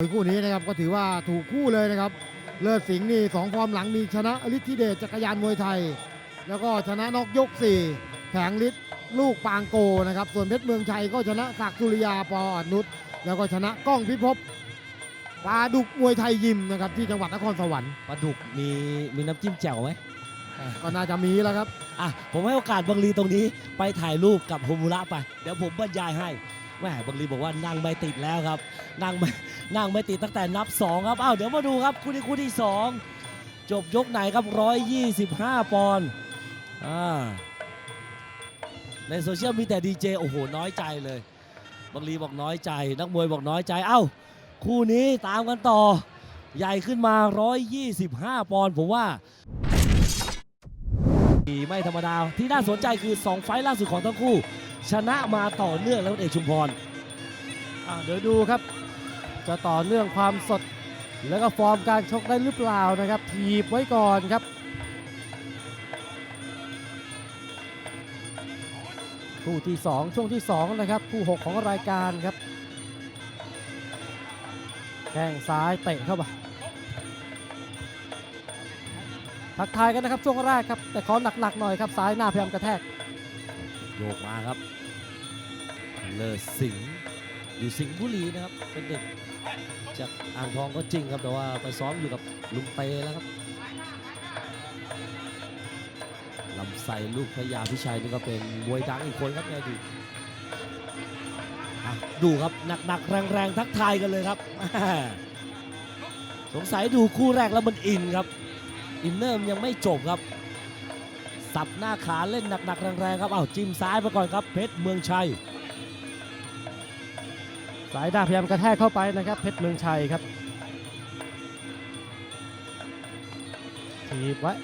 มวยคู่นี้นะครับก็ถือว่าถูกคู่เลยนะครับ เลิศสิงห์นี่สองฟอร์มหลังมีชนะฤทธิเดชจักรยานมวยไทย แล้วก็ชนะนอกยกสี่แผงฤทธิ์ลูกปางโกนะครับ ส่วนเพชรเมืองชัยก็ชนะศักดิ์สุริยาปออนุชแล้วก็ชนะก้องพิภพปลาดุกมวยไทยยิมนะครับที่จังหวัดนครสวรรค์ปลาดุกมีมีน้ำจิ้มแจ่วไหมก็น่าจะมีแล้วครับอะผมให้โอกาสบังลีตรงนี้ไปถ่ายรูปกับโฮมูระไป เดี๋ยวผมบรรยายให้ แม่บังลีบอกว่านั่งไม่ติดแล้วครับ นั่งไม่นั่งไม่ติดตั้งแต่นับสองครับอ้าวเดี๋ยวมาดูครับคู่ที่คู่ที่สองจบยกไหนครับ 125 ปอนด์อ่าในโซเชียลมีแต่ดีเจโอ้โหน้อยใจเลยบังลีบอกน้อยใจ นักมวยบอกน้อยใจเอ้า คู่นี้ตามกันต่อ ใหญ่ขึ้นมา 125 ปอนด์ผมว่า ไม่ธรรมดา ที่น่าสนใจคือ 2 ไฟล์ล่าสุดของทั้งคู่ ชนะมาต่อเนื่องแล้วเอกชุมพรเดี๋ยวดูครับ จะต่อเนื่องความสด แล้วก็ฟอร์มการชกได้หรือเปล่านะครับถีบไว้ก่อนครับคู่ที่ 2 ช่วงที่ 2 นะครับ คู่ 6 ของรายการครับแข้งซ้ายเตะเข้าไป ทักทายกันนะครับช่วงแรกครับ แต่ขอหนักๆหน่อยครับซ้ายหน้าพยายามกระแทก โยกมาครับ เลอสิงห์อยู่สิงห์บุรีนะครับ เป็นเด็กจากอ่างทองก็จริงครับ แต่ว่าไปซ้อมอยู่กับลุงเตแล้วครับลำไส้ลูกพระยาพิชัยนี่ก็เป็นมวยดังอีกคนครับในอดีตดูครับหนักๆแรงๆทักทายกันเลยครับ สงสัยดูคู่แรกแล้วมันอินครับ อินเนอร์ยังไม่จบครับ สับหน้าขาเล่นหนักๆแรงๆครับเอาจิ้มซ้ายไปก่อนครับเพชรเมืองชัย สายหน้าพยายามกระแทกเข้าไปนะครับเพชรเมืองชัยครับถีบไว้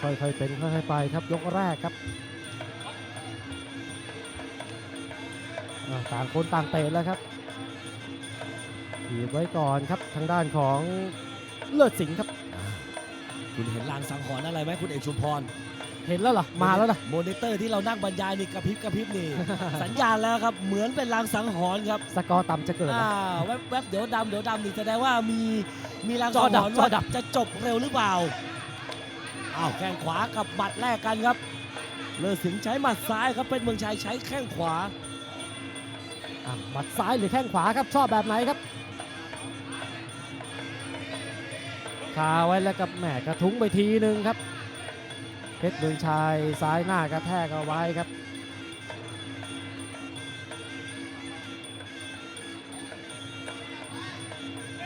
ค่อยๆเป็นค่อยๆไปครับยกแรกครับต่างคนต่างเตะแล้วครับ ถีบไว้ก่อนครับทางด้านของเลิศสิงห์ครับ คุณเห็นลางสังหรณ์อะไรไหมคุณเอกชุมพรเห็นแล้วเหรอมาแล้วนะโมนิเตอร์ที่เรานั่งบรรยายนี่กระพริบกระพริบนี่ สัญญาณแล้วครับเหมือนเป็นลางสังหรณ์ครับสกอร์ต่ำจะเกิดนะ อ่าแวบแวบเดี๋ยวดำเดี๋ยวดำนี่แสดงว่ามีมีลางจสัองดัหบรณ์จอว่าดับ จะจบเร็วหรือเปล่าอ้าวแข้งขวากับบัดแรกกันครับเลอสิงห์ใช้หมัดซ้ายครับเป็นเมืองชัยใช้แข้งขวา อะหมัดซ้ายหรือแข้งขวาครับชอบแบบไหนครับ คาไว้แล้วกับแหมกระทุ้งไปทีนึงครับ เพชรเมืองชัยซ้ายหน้ากระแทกเอาไว้ครับ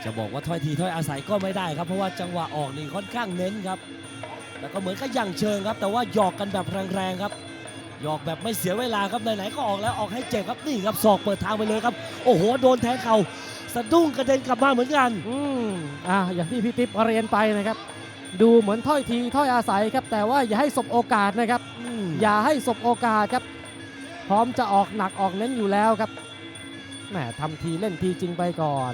จะบอกว่าถ้อยทีถ้อยอาศัยก็ไม่ได้ครับ เพราะว่าจังหวะออกนี่ค่อนข้างเน้นครับ แล้วก็เหมือนกับยั่งเชิงครับ แต่ว่าหยอกกันแบบแรงๆครับ หยอกแบบไม่เสียเวลาครับไหนๆก็ออกแล้วออกให้เจ็บครับนี่ครับศอกเปิดทางไปเลยครับ โอ้โหโดนแทงเข่า สะดุ้งกระเด็นกลับมาเหมือนกัน อืมอะอย่างที่พี่ติ๊บเรียนไปนะครับ ดูเหมือนถ้อยทีถ้อยอาศัยครับ แต่ว่าอย่าให้สบโอกาสนะครับ อืมอย่าให้สบโอกาสครับ พร้อมจะออกหนักออกเน้นอยู่แล้วครับแหมทำทีเล่นทีจริงไปก่อน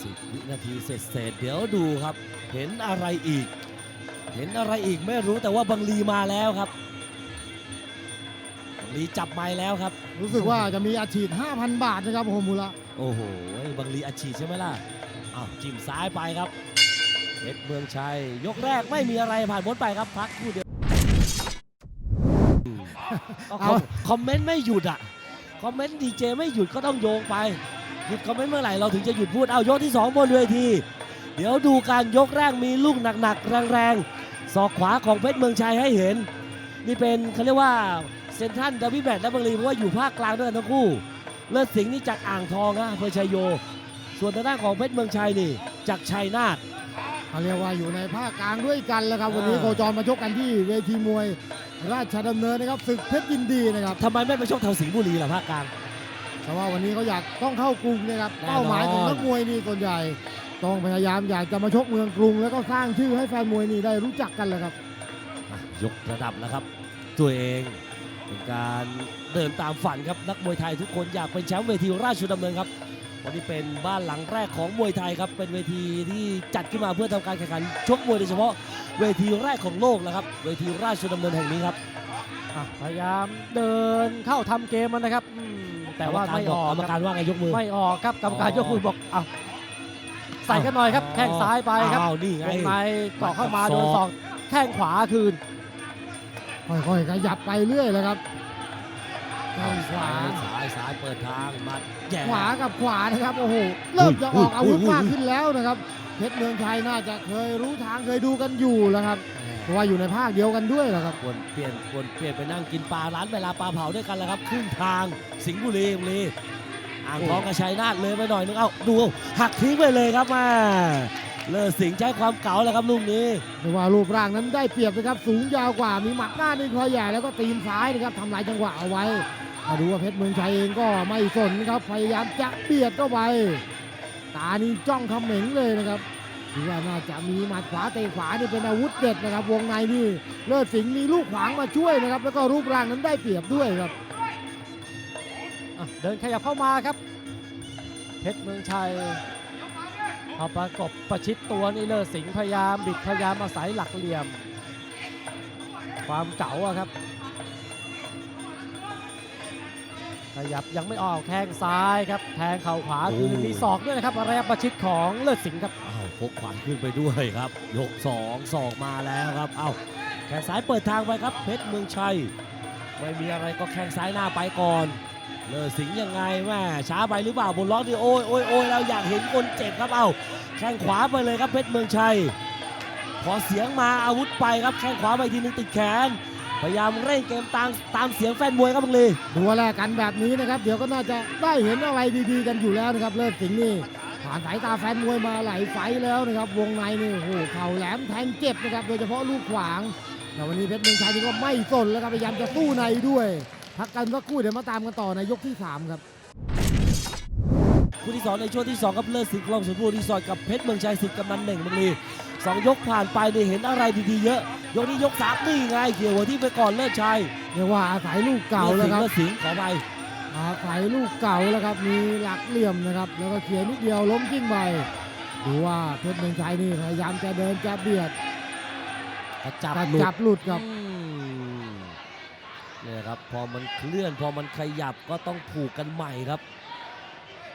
สิบวินาทีเสร็จเสร็จๆเดี๋ยวดูครับ เห็นอะไรอีก เห็นอะไรอีกไม่รู้แต่ว่าบังลีมาแล้วครับบัง ลีจับไม้แล้วครับ รู้สึกว่าจะมีอาชีพ5,000 บาทนะครับโฮมูระโอ้โหบังลีอัดฉีดใช่ไหมล่ะอ้าวจิ้มซ้ายไปครับเพชรเมืองชัย ยกแรกไม่มีอะไรผ่านพ้นไปครับพักครู่เดียวอืมก็คอมคอมเมนต์ไม่หยุดอะคอมเมนต์ดีเจไม่หยุดก็ต้องโยงไปหยุดคอมเมนต์เมื่อไหร่เราถึงจะหยุดพูดเอายกที่ 2 บนเวที เดี๋ยวดูการยกแรกมีลูกหนักๆแรงๆศอกขวาของเพชรเมืองชัยให้เห็น นี่เป็นเขาเรียกว่า เซนทรันดับบิแบทและบังลีเพราะว่าอยู่ภาคกลางด้วยกันทั้งคู่ เลิศสิงห์นี่จากอ่างทองนะอำเภอชัยโย ส่วนทางด้านของเพชรเมืองชัยนี่จากชัยนาทเขาเรียกว่าอยู่ในภาคกลางด้วยกันแล้วครับวันนี้อ่าโคจรมาชกกันที่เวทีมวยราชดำเนินนะครับศึกเพชรยินดีนะครับทำไมไม่ไปชกแถวสิงห์บุรีล่ะภาคกลางแต่ว่าวันนี้เขาอยากต้องเข้ากรุงนะครับแน่นอนเป้าหมายของนักมวยนี่ส่วนใหญ่ต้องพยายามอยากจะมาชกเมืองกรุง แล้วก็สร้างชื่อให้แฟนมวยนี่ได้รู้จักกันเลยครับอะยกระดับแล้วครับ ตัวเอง เป็นการเดินตามฝันครับนักมวยไทยทุกคนอยากเป็นแชมป์เวทีราชดำเนินครับวันนี้เป็นบ้านหลังแรกของมวยไทยครับเป็นเวทีที่จัดขึ้นมาเพื่อทำการแข่งขันชกมวยโดยเฉพาะเวทีแรกของโลกแล้วครับ เวทีราชดำเนินแห่งนี้ครับอะพยายามเดินเข้าทำเกมมันนะครับอืมแต่ว่าไม่ออกกรรมคการรับว่าไงยกมือไม่ออกครับกรรมการอ๋อยกมือบอกเอาใส่กันหน่อยครับแข้งซ้ายไปครับอ้าวนี่ไงวงในเกาะเข้ามาศอกโดนศอกแข้งขวาคืน ค่อยๆขยับไปเรื่อยเลยครับแข้งขวาซ้ายซ้ายเปิดทางมาแย่ขวากับขวานะครับโอ้โหเริ่มจะออกอุ้ยอาวุธอุ้ยมากขึ้นแล้วนะครับเพชรเมืองชัยน่าจะเคยรู้ทางเคยดูกันอยู่แล้วครับเพราะว่าอยู่ในภาคเดียวกันด้วยแหละครับควรเปลี่ยนควรเปลี่ยนไปนั่งกินปลาร้านเวลาปลาเผาด้วยกันแล้วครับครึ่งทางสิงห์บุรีบุรีอ่างทองกับชัยนาทเลยไปหน่อยนึงเอ้าดูหักทิ้งไปเลยครับมา เลิศสิงห์ใช้ความเก๋าแล้วครับลูกนี้แต่ว่ารูปร่างนั้นได้เปรียบนะครับ สูงยาวกว่า มีหมัดหน้านี่คอยใหญ่แล้วก็ตีนซ้ายนะครับทำลายจังหวะเอาไว้มาดูว่าเพชรเมืองชัยเองก็ไม่สนครับ พยายามจะเบียดเข้าไป ตานี่จ้องเขม็งเลยนะครับถือว่าน่าจะมีหมัดขวาเตะขวานี่เป็นอาวุธเด็ดนะครับ วงในนี่เลิศสิงห์มีลูกขวางมาช่วยนะครับ แล้วก็รูปร่างนั้นได้เปรียบด้วยครับอะเดินขยับเข้ามาครับ เพชรเมืองชัย พอประกบประชิดตัวนี่เลิศสิงห์พยายามบิดพยายามอาศัยหลักเหลี่ยม ความเก๋าอะครับ ขยับยังไม่ออกแข้งซ้ายครับ แทงเข่าขวาคือมีศอกด้วยนะครับระยะประชิดของเลิศสิงห์ครับอ้าวพกขวานขึ้นไปด้วยครับ ยกสองสอกมาแล้วครับเอ้าแข้งซ้ายเปิดทางไปครับเพชรเมืองชัย ไม่มีอะไรก็แข้งซ้ายหน้าไปก่อน เลอสิงยังไงแม่ช้าไปหรือเปล่าบนล็อกดิโอ้ยโอ้ยโอ้ยเราอยากเห็นคนเจ็บครับเอ้าแข้งขวาไปเลยครับเพชรเมืองชัยพอเสียงมาอาวุธไปครับแข้งขวาไปทีนึงติดแขน พยายามเร่งเกมตามตามเสียงแฟนมวยครับบังลีดูแลกันแบบนี้นะครับ เดี๋ยวก็น่าจะได้เห็นอะไรดีๆ กันอยู่แล้วนะครับเลิศสิงห์นี่ผ่านสายตาแฟนมวยมาหลายไฟแล้วนะครับ วงในนี่โอ้โหเข่าแหลมแทงเจ็บนะครับโดยเฉพาะลูกขวางแต่วันนี้เพชรเมืองชัยนี่ก็ไม่สนแล้วครับพยายามจะสู้ในด้วย พักกันสักครู่เดี๋ยวมาตามกันต่อในยกที่ 3 ครับคู่ที่สองในช่วงที่สองครับเลิศสิงห์คลองสมบูรณ์รีสอร์ทกับเพชรเมืองชัยสิทธิ์กำนันหนึ่งบังลีสองยกผ่านไปนี่เห็นอะไรดีๆเยอะ ยกนี้ยกสามนี่ไงเกี่ยวหัวที่ไปก่อนเลิศชัยเรียกว่าอาศัยลูกเก่าแล้วครับเลิศสิงห์ขอไปอาศัยลูกเก่าแล้วครับมีหลักเหลี่ยมนะครับ แล้วก็เขียนนิดเดียวล้มกิ้งไปดูว่าเพชรเมืองชัยนี่พยายามจะเดินจะเบียดกระจับกระหลุดจับหลุดครับอืม เนี่ยครับพอมันเคลื่อนพอมันขยับก็ต้องผูกกันใหม่ครับ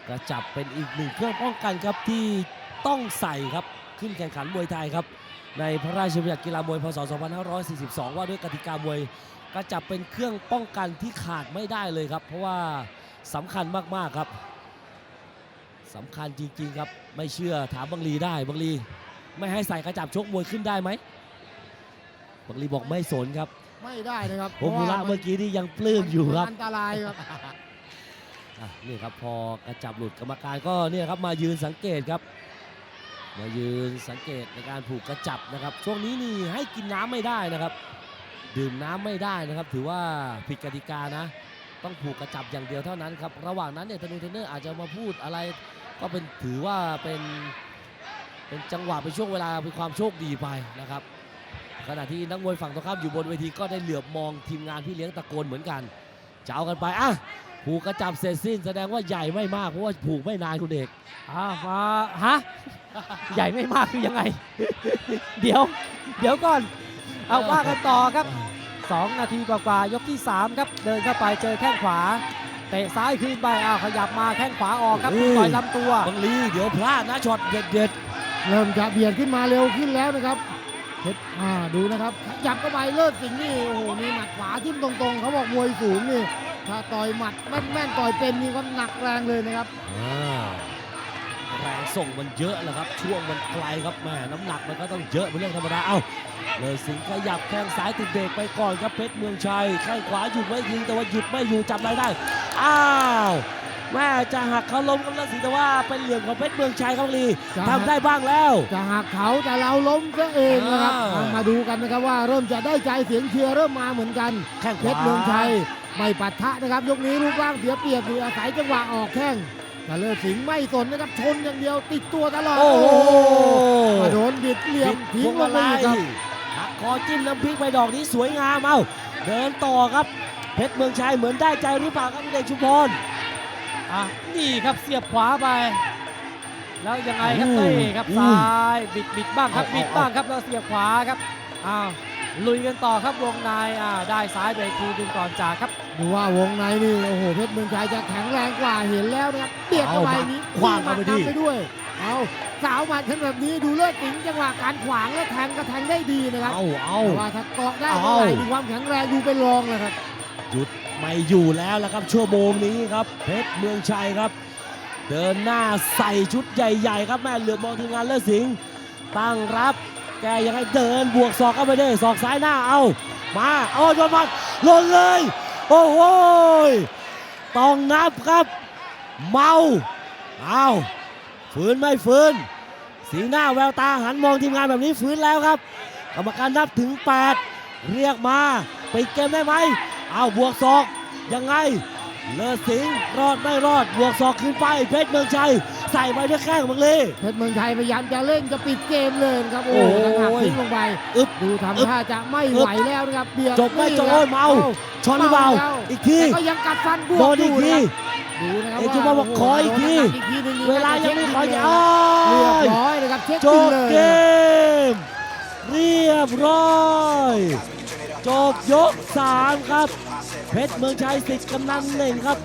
กระจับเป็นอีกหนึ่งเครื่องป้องกันครับที่ต้องใส่ครับขึ้นแข่งขันมวยไทยครับ ในพระราชบัญญัติกีฬามวยพศ 2542 ว่าด้วยกติกามวยกระจับเป็นเครื่องป้องกันที่ขาดไม่ได้เลยครับ เพราะว่าสำคัญมากๆครับสำคัญจริงๆครับไม่เชื่อถามบังลีได้บังลี ไม่ให้ใส่กระจับชกมวยขึ้นได้ไหมบังลีบอกไม่สนครับ ไม่ได้นะครับผมมูระเมื่อกี้นี่ยังปลื้มอยู่ครับ อันตรายครับอะนี่ครับพอกระจับหลุดกรรมการก็เนี่ยครับมายืนสังเกตครับ มายืนสังเกตในการผูกกระจับนะครับ ช่วงนี้นี่ให้กินน้ำไม่ได้นะครับ ดื่มน้ำไม่ได้นะครับ ถือว่าผิดกติกานะ ต้องผูกกระจับอย่างเดียวเท่านั้นครับ ระหว่างนั้นเนี่ยธนูเทรนเนอร์อาจจะมาพูดอะไร ก็เป็นถือว่าเป็นเป็นจังหวะเป็นช่วงเวลาเป็นความโชคดีไปนะครับ ขณะที่นักมวยฝั่งตรงข้ามอยู่บนเวทีก็ได้เหลือบมองทีมงานพี่เลี้ยงตะโกนเหมือนกันจะเอากันไปอะผูกกระจับเสร็จสิ้นแสดงว่าใหญ่ไม่มากเพราะว่าผูกไม่นานคุณเอกอ่ามาฮะใหญ่ไม่มากคือยังไง เดี๋ยว เดี๋ยวก่อน เอาว่ากันต่อครับ 2 นาทีกว่าๆยกที่ 3 ครับ เดินเข้าไปเจอแข้งขวาเตะซ้ายคืนไปอ้าวขยับมาแข้งขวาออกครับต่อยลำตัวบังลีเดี๋ยวพลาดนะช็อตเด็ดเด็ดเริ่มจะเบียดขึ้นมาเร็วขึ้นแล้วนะครับ เพชรอ่าดูนะครับขยับเข้าไปเลิศสิงห์นี่โอ้โหมีหมัดขวาทิ่มตรงๆ เขาบอกมวยสูงนี่ถ้าต่อยหมัดแม่นๆต่อยเป็นนี่ก็หนักแรงเลยนะครับอ่าแรงส่งมันเยอะแหละครับ ช่วงมันไกลครับแม่น้ำหนักมันก็ต้องเยอะเป็นเรื่องธรรมดาเอ้าเลยสิงห์ขยับแข้งซ้ายติดเบรกไปก่อนครับเพชรเมืองชัยแข้งขวาหยุดไว้ยิงแต่ว่าหยุดไม่อยู่จับอะไรได้อ้าว แม่จะหักเขาล้มกันแล้วสิแต่ว่าเป็นเหลี่ยมของเพชรเมืองชัยครับบังลีจะทำได้บ้างแล้ว จะหักเขาแต่เราล้มซะเองนะครับอ่าอ่ามาดูกันนะครับว่าเริ่มจะได้ใจเสียงเชียร์เริ่มมาเหมือนกันแข้งขเพวาชรเมืองชัยไม่ปัดทะนะครับ ยกนี้รูปร่างเสียเปรียบอยู่อาศัยจังหวะออกแข้งแต่เลิศสิงห์ไม่สนนะครับชนอย่างเดียวติดตัวตลอดโอ้โหมาโดนบิดเหลี่ยมทิ้งลงไปอีกครับหักคอจิ้มน้ำพริกไปดอกนี้สวยงามเอ้าเดินต่อครับเพชรเมืองชัยเหมือนได้ใจหรือเปล่าครับคุณเดชชุมพร อะนี่ครับเสียบขวาไป แล้วยังไงครับโอ้โหเต้ครับอุ้ยซ้ายบิดบิดบ้างครับเอาเอาบิดบ้างครับแล้วเสียบขวาครับอ้าวลุยกันต่อครับวงในอ่าได้ซ้ายเบรกทีดึงก่อนจากครับดูว่าวงในนี่โอ้โหเพชรเมืองชัยจะแข็งแรงกว่าเห็นแล้วนะครับเบียดเข้าไปนี้ขวางเข้าไปดิมีหมัดนำไปด้วยเอาสาวหมัดขึ้นแบบนี้ดูเลือดสิงจังหวะการขวางและแทงก็แทงได้ดีนะครับเอาเอาแต่ว่าถ้าเกาะได้เอาเท่าไหร่ดูความแข็งแรงดูเป็นรองเลยครับ หยุดไม่อยู่แล้วละครับชั่วโมงนี้ครับเพชรเมืองชัยครับ เดินหน้าใส่ชุดใหญ่ๆ ครับแม่เหลือบมองทีมงานเลิศสิงห์ตั้งรับแกยังไงเดินบวกศอกเข้าไปได้ศอกซ้ายหน้าเอามาเอาโยนมันหล่นเลย โอ้โหต้องนับครับ เมาเอาฝืนไม่ฝืน สีหน้าแววตาหันมองทีมงานแบบนี้ฝืนแล้วครับกรรมการนับถึง 8 เรียกมาปิดเกมได้ไหม อาบวกศอกยังไง เลิศสิงห์รอดไม่รอดบวกศอกขึ้นไปเพชรเมืองชัยใส่ไปด้วยแข้งบังลี เพชรเมืองชัยพยายามจะเล่นจะปิดเกมเลยนะครับ โอ้โอ้โหโหหักทิ้งลงไปอึ๊บดูอึ๊บ ทำท่าจะไม่ไหวแล้วนะครับเบียดจบไม่จบนี่โอ้ยครับเมาช้อนหรือเปล่าแล้วอีกที แต่ก็ยังกัดฟันบวกโดนอีกยู่ทีนะครับดูนะครับเอ็นว่าจูมาบอกโโหขออีกทีโดนอีกทีหนึงนี่เวลายังไม่ขอน่าจะจะเช็คอ้เรียบยร้อยนะครับเช็คจบินบเลยเกมเรียบร้อย จบยก 3 ครับ เพชรเมืองชัยสิทธิ์กำนันเหน่งครับ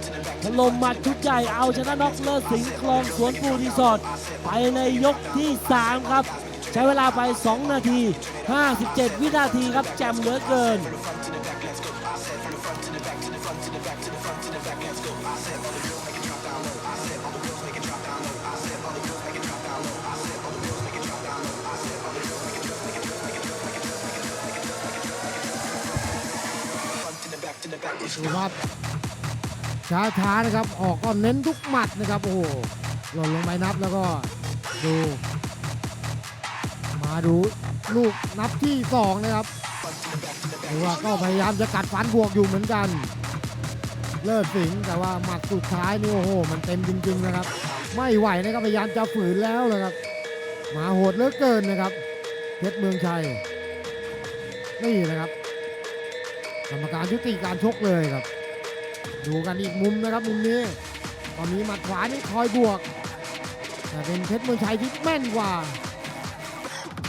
ถล่มหมัดชุดใหญ่เอาชนะน็อกเลิศสิงห์คลองสวนปูรีสอร์ทไปในยกที่ 3 ครับ ใช้เวลาไป 2 นาที 57 วินาทีครับแจ่มเหลือเกิน ดูครับช้าๆนะครับ ออกก็เน้นทุกหมัดนะครับ โอ้โห หล่นลงไปนับแล้วก็ดู มาดูลูกนับที่สองนะครับดูว่าก็พยายามจะกัดฟันบวกอยู่เหมือนกัน เลิศสิงแต่ว่าหมัดสุดท้ายนี่โอ้โห มันเต็มจริง ๆ นะครับ ไม่ไหวนะครับพยายามจะฝืนแล้วนะครับมาโหดเหลือเกินนะครับเพชรเมืองชัยนี่นะครับ กรรมการยุติการชกเลยครับ ดูกันอีกมุมนะครับมุมนี้ ตอนนี้หมัดขวานี่คอยบวกแต่เป็นเพชรมืองชัยที่แม่นกว่า